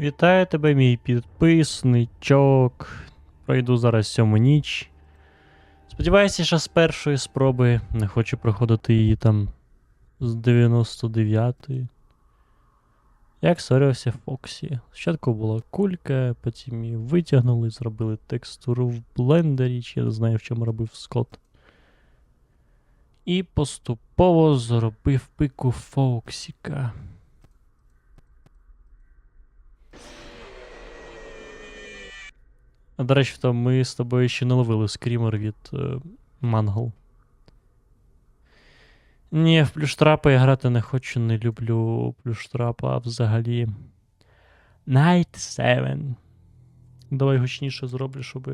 Вітаю тебе, мій підписничок. Пройду зараз сьому ніч. Сподіваюся, що з першої спроби не хочу проходити її там з 99-ї. Як створювався Фоксі. Спочатку була кулька, потім її витягнули, зробили текстуру в блендері, чи я не знаю, в чому робив Скотт. І поступово зробив пику Фоксіка. До речі, то ми з тобою ще не ловили скрімер від е, Мангл. Ні, в плюштрапа я грати не хочу, не люблю плюштрапа взагалі. Night 7. Давай гучніше зроблю, щоб.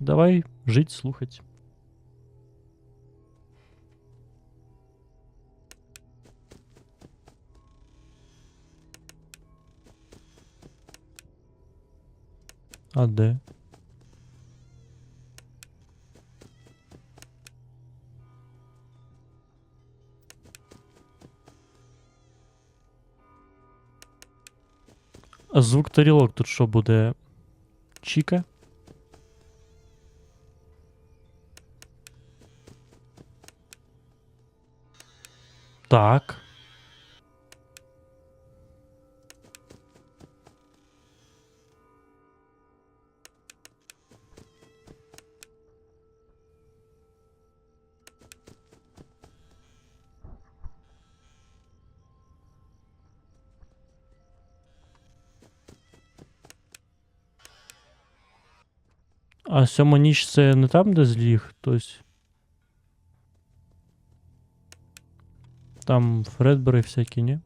Давай жить, слухать. А де? А звук тарілок тут що буде? Чіка? Так. А сьома ніч це не там, де зліг хтось. Там Фредбери всякі, ні?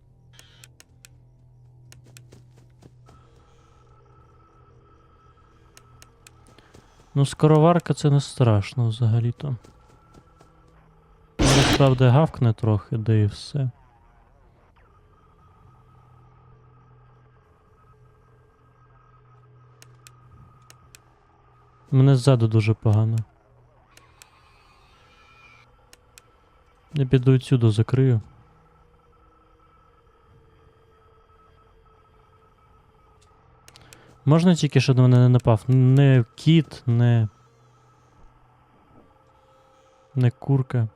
Ну, скороварка це не страшно взагалі-то. Зараз, правда, гавкне трохи, де і все. Мене ззаду дуже погано. Я піду відсюди закрию. Можна тільки, щоб на мене не напав? Не кіт, не. Не курка.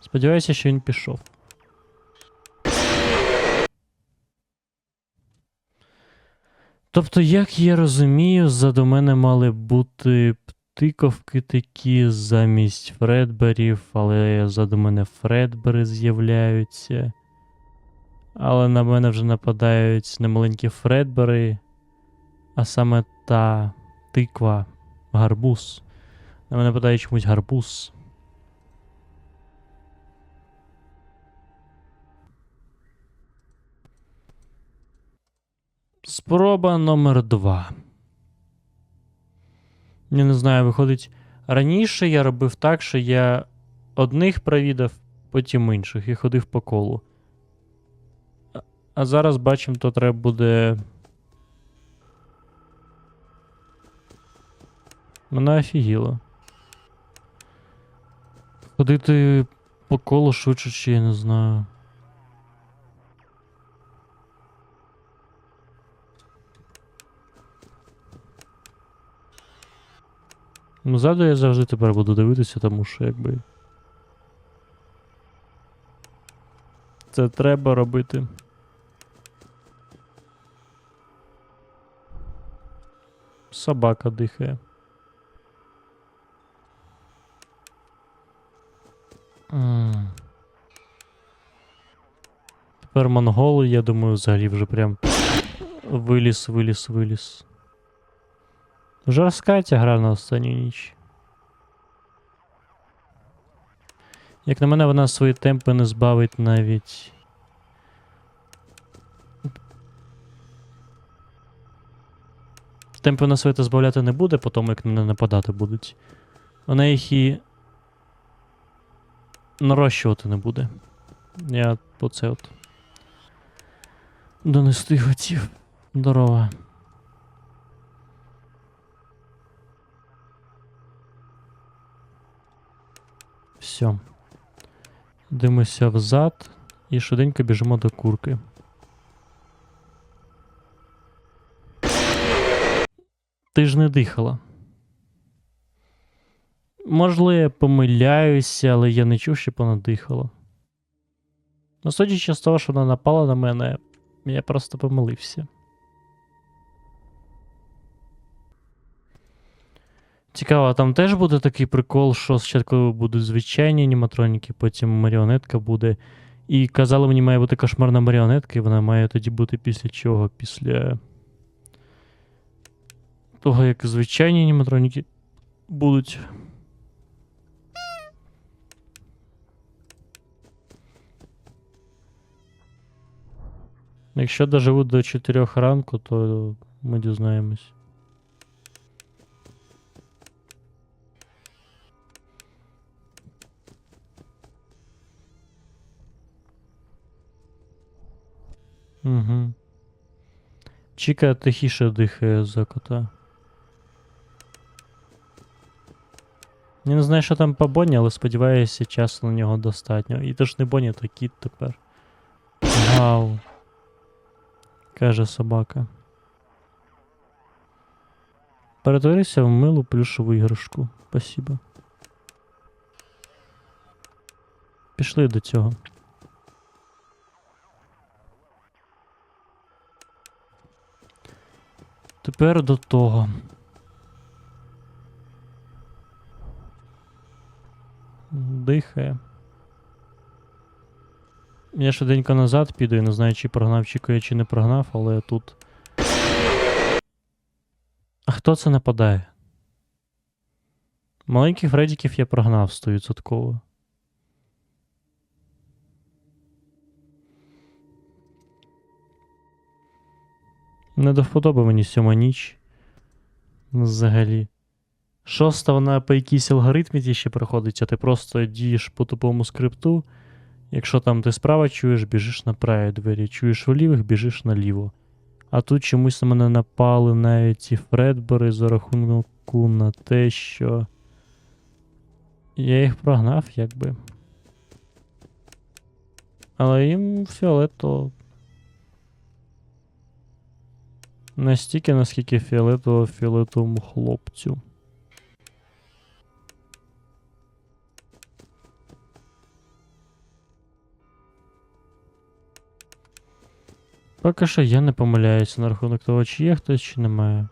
Сподіваюся, що він пішов. Тобто, як я розумію, ззаду мене мали бути птиковки такі замість Фредберів, але ззаду мене Фредбери з'являються. Але на мене вже нападають не маленькі Фредбери, а саме та тиква, гарбуз. На мене нападає чомусь гарбуз. Спроба номер два. Я не знаю, виходить. Раніше я робив так, що я одних провідав, потім інших і ходив по колу. А- зараз бачимо, то треба буде. Мене офігіло. Ходити по колу швидше, чи я не знаю. Ну, ззаду я завжди тепер буду дивитися, тому що якби. Це треба робити. Собака дихає. М. Тепер монголи, я думаю, взагалі вже прям виліз, виліз, виліз. Жорстка ця гра на останню ніч. Як на мене, вона свої темпи не збавить навіть. Темпи на свої то збавляти не буде, по тому як на мене нападати будуть. Вона їх і нарощувати не буде. Я оце от. Донести хотів. Здорово. Все. Дивимося взад. І швиденько біжимо до курки. Ти ж не дихала. Можливо, я помиляюся, але я не чув, щоб вона дихала. Ну, судячи з того, що вона напала на мене, я просто помилився. Цікаво, а там теж буде такий прикол, що спочатку будуть звичайні аніматроніки, потім маріонетка буде. І казали, мені має бути кошмарна маріонетка, і вона має тоді бути після чого? Після того, як звичайні аніматроніки будуть. Якщо доживу до 4 ранку, то ми дізнаємось. Угу. Чіка тихіше дихає за кота. Я не знаю, що там по Бонні, але сподіваюся, часу на нього достатньо. І то ж не Бонні, то кіт тепер. Вау. Каже собака. Перетворися в милу плюшеву іграшку. Спасибо. Пішли до цього. Тепер до того. Дихає. Я швиденько назад піду і не знаю, чи прогнав Чікуя, чи не прогнав, але тут. А хто це нападає? Маленьких Фредіків я прогнав 100%. Не до вподоби мені сьома ніч. Взагалі. Шоста вона по якійсь алгоритмі ті ще проходить, а ти просто дієш по тупому скрипту. Якщо там ти справа чуєш, біжиш на праві двері, чуєш влівих, біжиш наліво. А тут чомусь на мене напали навіть ці Фредбери за рахунку на те, що. Я їх прогнав, якби. Але їм фіолетово. Настільки, наскільки фіолетово фіолетовому хлопцю. Поки що я не помиляюся на рахунок того, чи є хтось, чи немає.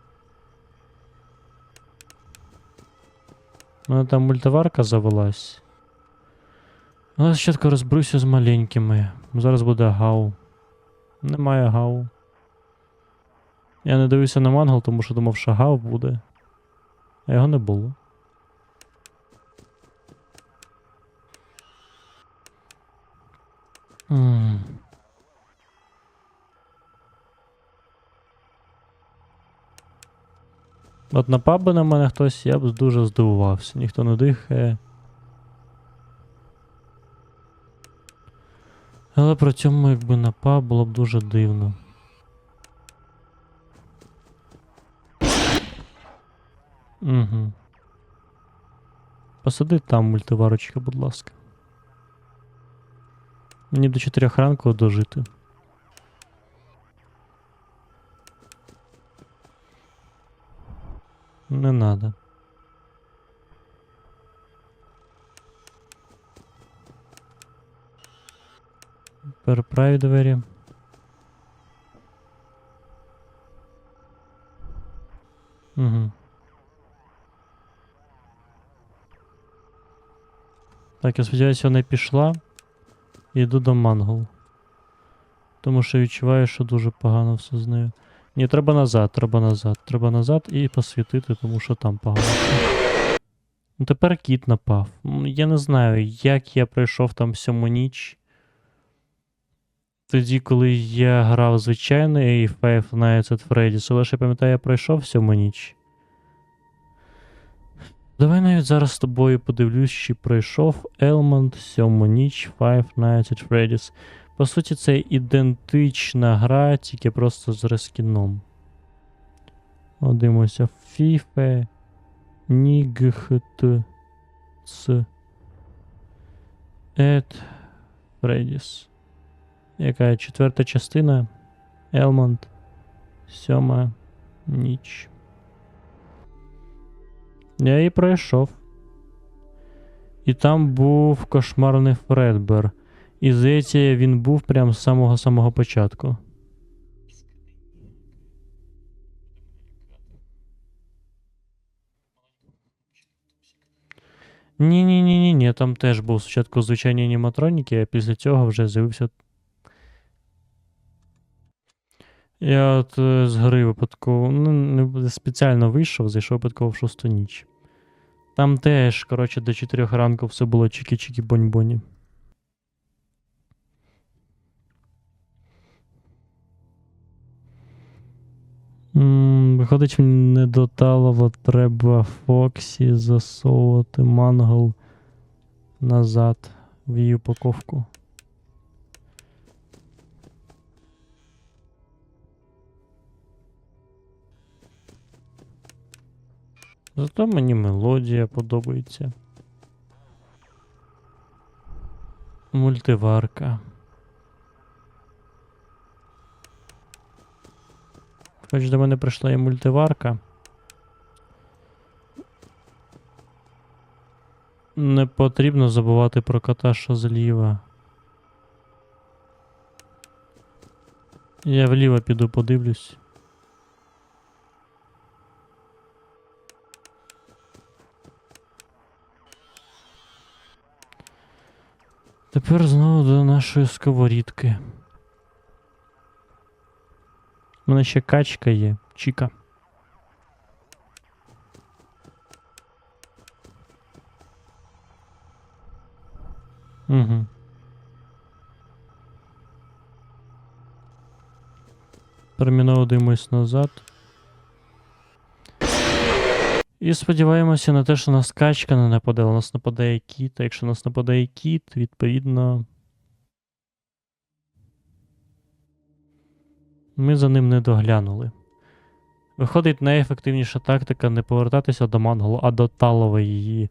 У мене там мультиварка завелась. Але спочатку розберуся з маленькими. Зараз буде гау. Немає гау. Я не дивився на мангал, тому що думав, що гав буде. А його не було. М. От напав би на мене хтось, я б дуже здивувався. Ніхто не дихає. Але при цьому, якби напав, було б дуже дивно. Угу. Посади там мультиварочка, будь ласка. Мені до 4 ранку дожити. Не надо. Переправі двері. Угу. Так, я сподіваюся, вона пішла. І йду до мангол. Тому що відчуваю, що дуже погано все з нею. Ні, треба назад, треба назад, треба назад і посвітити, тому що там погано. Ну тепер кіт напав. Я не знаю, як я пройшов там сьому ніч. Тоді, коли я грав звичайний Five Nights at Freddy's, але ж пам'ятаю, я пройшов сьому ніч. Давай навіть зараз з тобою подивлюсь, чи пройшов Елмонд сьому ніч Five Nights at Freddy's. По суті, це ідентична гра, тільки просто з рескіном. Дивимося. FIFA Нігхт Ц At Freddy's. Яка четверта частина? Елмонд. Сьома ніч. Я її пройшов. І там був кошмарний Фредбер. І здається, він був прям з самого самого початку. Ні, ні, ні, ні, ні, там теж був спочатку звичайні аніматроніки, а після цього вже з'явився. Я от е, з гри випадково, ну, спеціально вийшов, зайшов випадково в шосту ніч. Там теж, коротше, до 4 ранку все було чики-чики бонь-боні. Виходить, мені не до Талова треба Фоксі засовувати мангл назад в її упаковку. Зато мені мелодія подобається. Мультиварка. Хоч до мене прийшла і мультиварка. Не потрібно забувати про кота, що зліва. Я вліво піду подивлюсь. Тепер знову до нашої сковорідки. У мене ще качка є. Чіка. Угу. Терміново дивимось назад. І сподіваємося на те, що нас качка не нападе, але нас нападає кіт. А якщо нас нападає кіт, відповідно. Ми за ним не доглянули. Виходить, найефективніша тактика не повертатися до манголу, а до талова її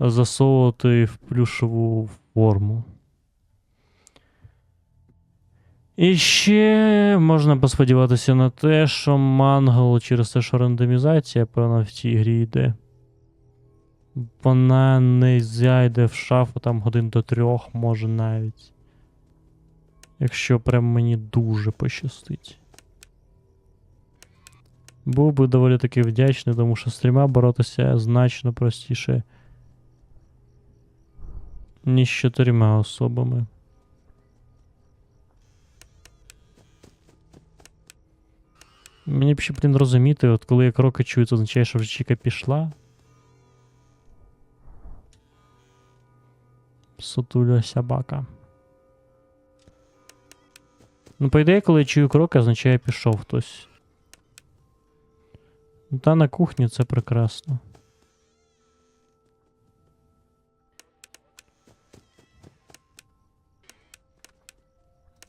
засовувати в плюшову форму. І ще можна посподіватися на те, що мангол через те, що рандомізація, певно, в цій грі йде. Вона не зайде в шафу там годин до трьох, може навіть. Якщо прям мені дуже пощастить. Був би доволі таки вдячний, тому що з трьома боротися значно простіше, ніж з чотирма особами. Мені б ще, блін, розуміти, от коли я кроки чую, це означає, що вже Чіка пішла. Сутуля собака. Ну, по ідеї, коли я чую кроки, означає пішов хтось. Ну, Та на кухні це прекрасно.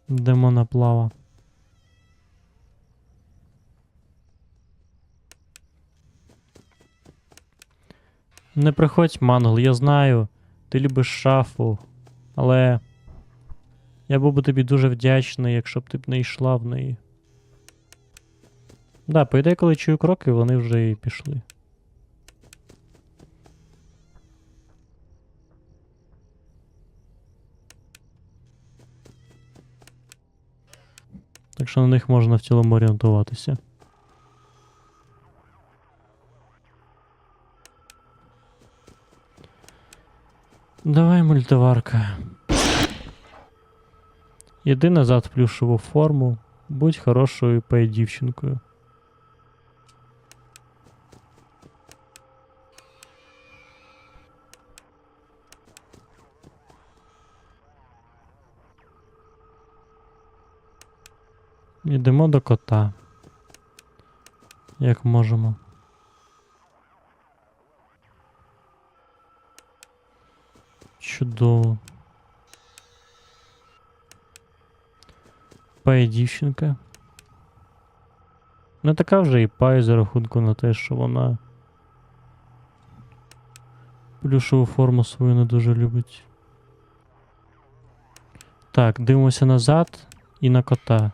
Демона плава. Не приходь, Мангл, я знаю. Ти любиш шафу, але я був би тобі дуже вдячний, якщо б ти б не йшла в неї. Да, по ідеї, коли чую кроки, вони вже і пішли. Так що на них можна в цілому орієнтуватися. Давай, мультиварка. Іди назад в плюшову форму. Будь хорошою пей дівчинкою. Йдемо до кота. Як можемо. Чудово. Пає дівчинка. Не така вже і пає за рахунку на те, що вона плюшову форму свою не дуже любить. Так, дивимося назад. І на кота.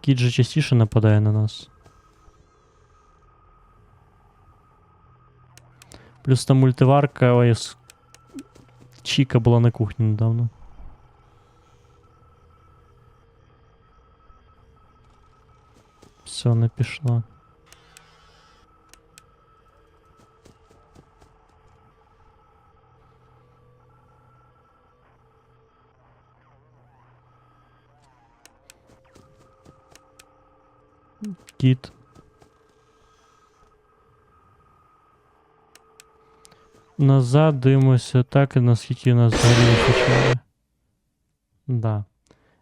Кіт же частіше нападає на нас. Плюс там мультиварка, ой, с- Чіка була на кухні недавно. Все, не пішла. Кіт. Назад дивимося так, наскільки нас взагалі почали. Да.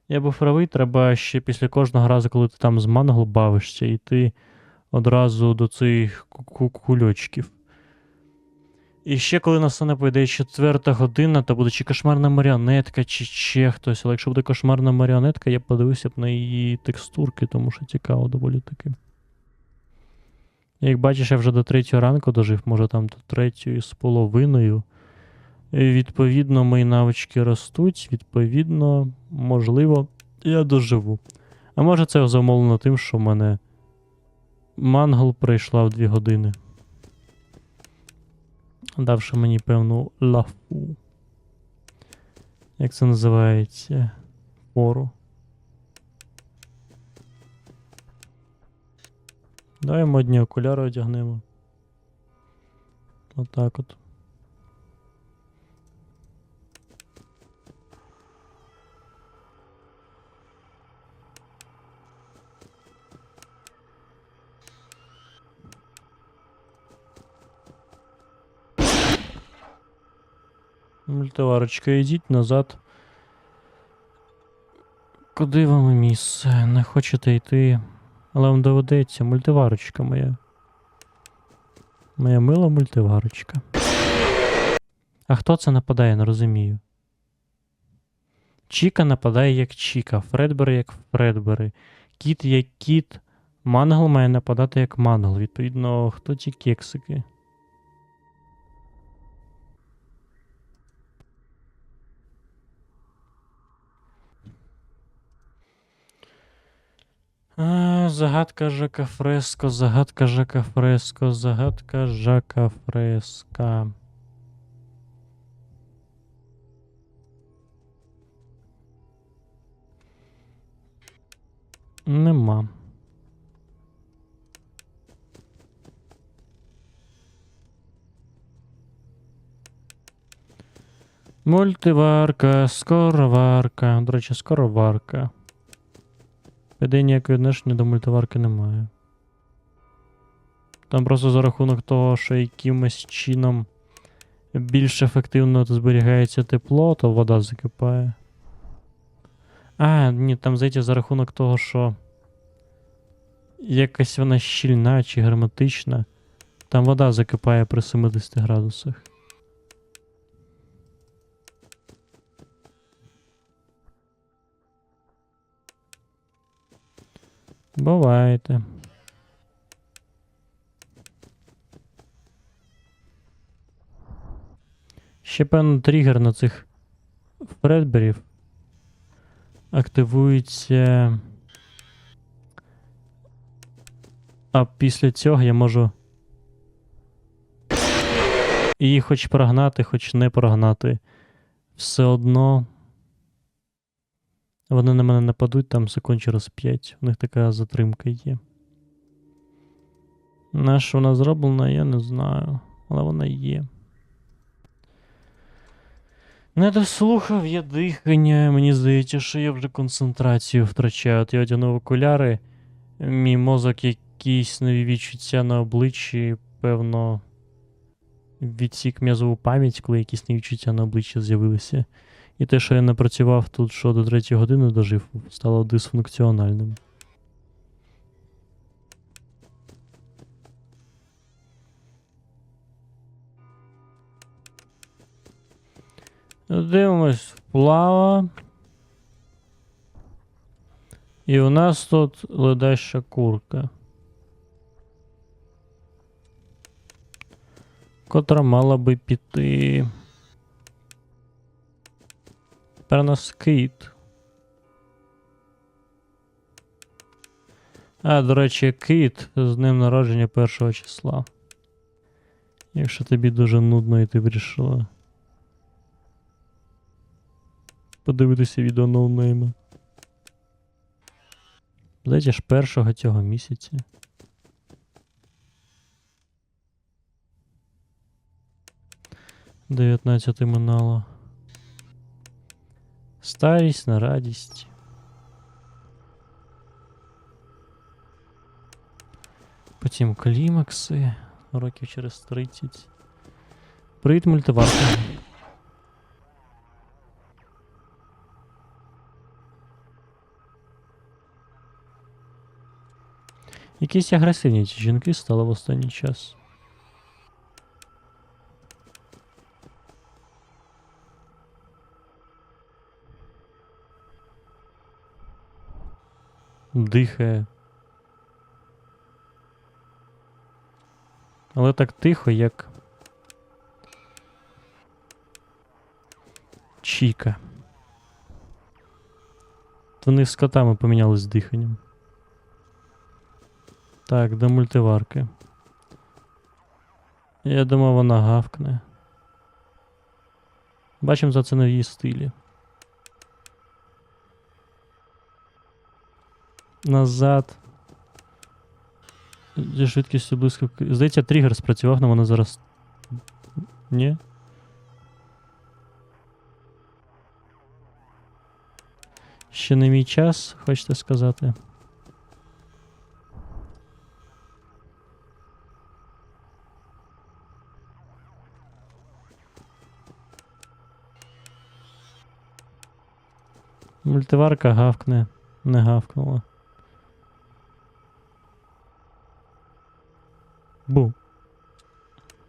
Я був правий, треба ще після кожного разу, коли ти там з мангл бавишся, йти одразу до цих ку- ку- кульочків. І ще коли настане, по ідеї, четверта година, то буде чи кошмарна маріонетка, чи ще хтось. Але якщо буде кошмарна маріонетка, я подивився б на її текстурки, тому що цікаво доволі таки. Як бачиш, я вже до третього ранку дожив, може там до третьої з половиною. Відповідно, мої навички ростуть, відповідно, можливо, я доживу. А може це замовлено тим, що в мене мангл прийшла в 2 години. Давши мені певну лафу. Як це називається? Пору. Давай модні окуляри одягнемо. Отак от. Мультиварочка, йдіть назад. Куди вам місце? Не хочете йти. Але вам доведеться, мультиварочка моя. Моя мила мультиварочка. А хто це нападає, не розумію. Чіка нападає як Чіка, Фредбери як Фредбери. Кіт як кіт. Мангл має нападати як мангл. Відповідно, хто ті кексики? Загадка Жака Фреско, загадка Жака Фреско, загадка Жака Фреска. Нема. Мультиварка, скороварка. До речі, скороварка. Піде ніякої відношення до мультиварки немає. Там просто за рахунок того, що якимось чином більш ефективно зберігається тепло, то вода закипає. А, ні, там здається, за рахунок того, що якась вона щільна чи герметична. Там вода закипає при 70 градусах. Бувайте. Ще певно тригер на цих фредберів активується. А після цього я можу. Її хоч прогнати, хоч не прогнати. Все одно. Вони на мене нападуть там секунд через 5. У них така затримка є. На що вона зроблена, я не знаю. Але вона є. Не дослухав я дихання. Мені здається, що я вже концентрацію втрачаю. От я одягнув окуляри. Мій мозок якісь нові відчуття на обличчі, певно, відсік м'язову пам'ять, коли якісь нові відчуття на обличчі з'явилися. І те, що я не працював тут, що до третьої години дожив, стало дисфункціональним. Дивимось вплава. І у нас тут ледаща курка. Котра мала би піти. Тепер у нас кит. А, до речі, кит з днем народження першого числа. Якщо тобі дуже нудно і ти вирішила. Подивитися відео ноунейма. Здається ж першого цього місяця. Дев'ятнадцяте минало. Старість на радість. Потім клімакси. Років через 30. Привіт, мультиварка. Якісь агресивні ці жінки стали в останній час. Дихає. Але так тихо, як. Чіка. Вони з котами помінялись диханням. Так, до мультиварки. Я думав, вона гавкне. Бачимо за це на її стилі. Назад. Зі швидкістю близько. Здається, тригер спрацював, але вона зараз. Ні? Ще не мій час, хочете сказати. Мультиварка гавкне, не гавкнула. Бу.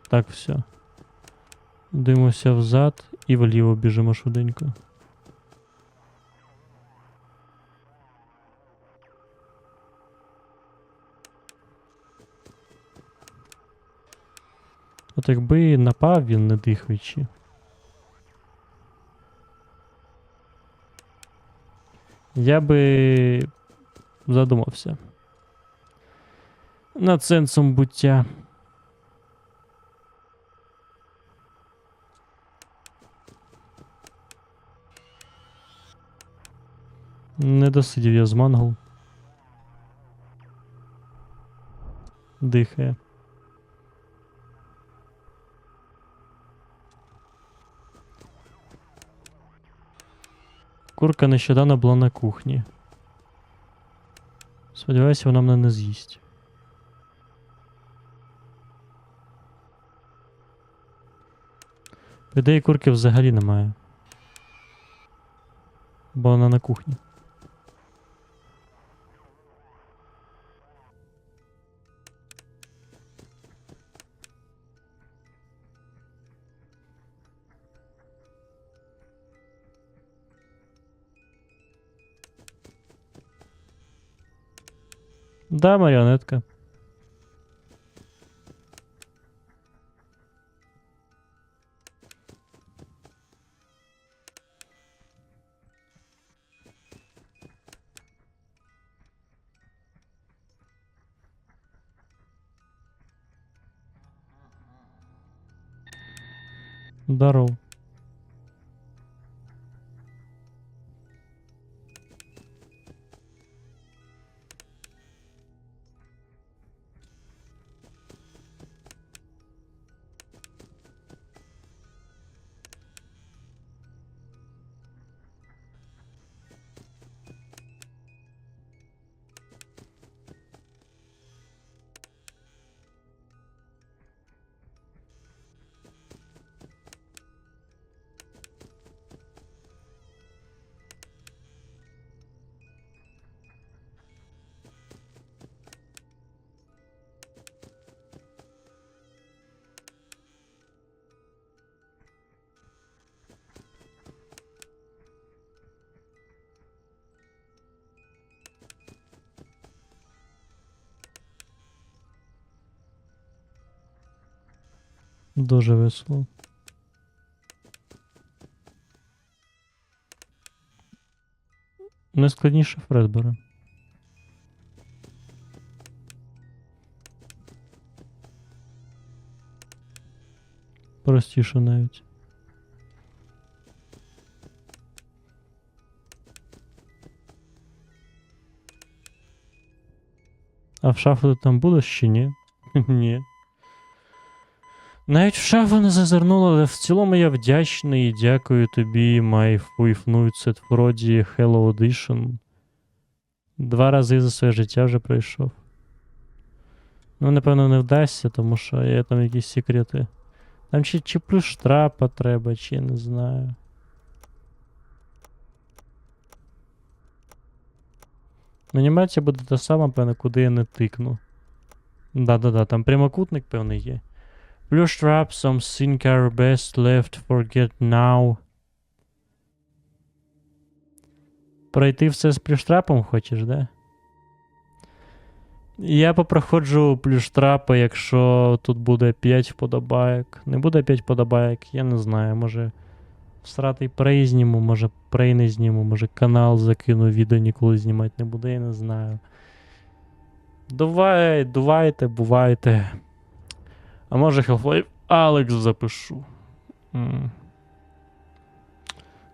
Так, все. Дивимося взад і вліво біжимо швиденько. От якби напав він не дихаючи. Я би задумався. Над сенсом буття. Не досидів я з мангл. Дихає. Курка нещодавно була на кухні. Сподіваюся, вона мене не з'їсть. Ідеї курки взагалі немає. Бо вона на кухні. Да, маріонетка. Здоров. Дуже весело. Найскладніше Фредбери. Простіше навіть. А в шафу там було ще ні? Ні. Навіть в шафу не зазирнула, але в цілому я вдячний і дякую тобі, my Five Nights Hello Edition. Два рази за своє життя вже пройшов. Ну, напевно, не вдасться, тому що є там якісь секрети. Там чи, чи плюс штрапа треба, чи я не знаю. Анімація буде та сама, певно, куди я не тикну. Да-да-да, там прямокутник, певний є. Blue strap, something are best left forget now. Пройти все з плюштрапом хочеш, да? Я попроходжу плюштрапа, якщо тут буде 5 вподобайок. Не буде 5 вподобайок, я не знаю, може. Всратий прей зніму, може прей не зніму, може канал закину, відео ніколи знімати не буду, я не знаю. Давай, давайте, бувайте. А може Half-Life Алекс запишу. Mm.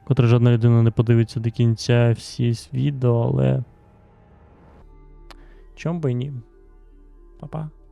Котре жодна людина не подивиться до кінця всі відео, але. Чом би ні. Па-па.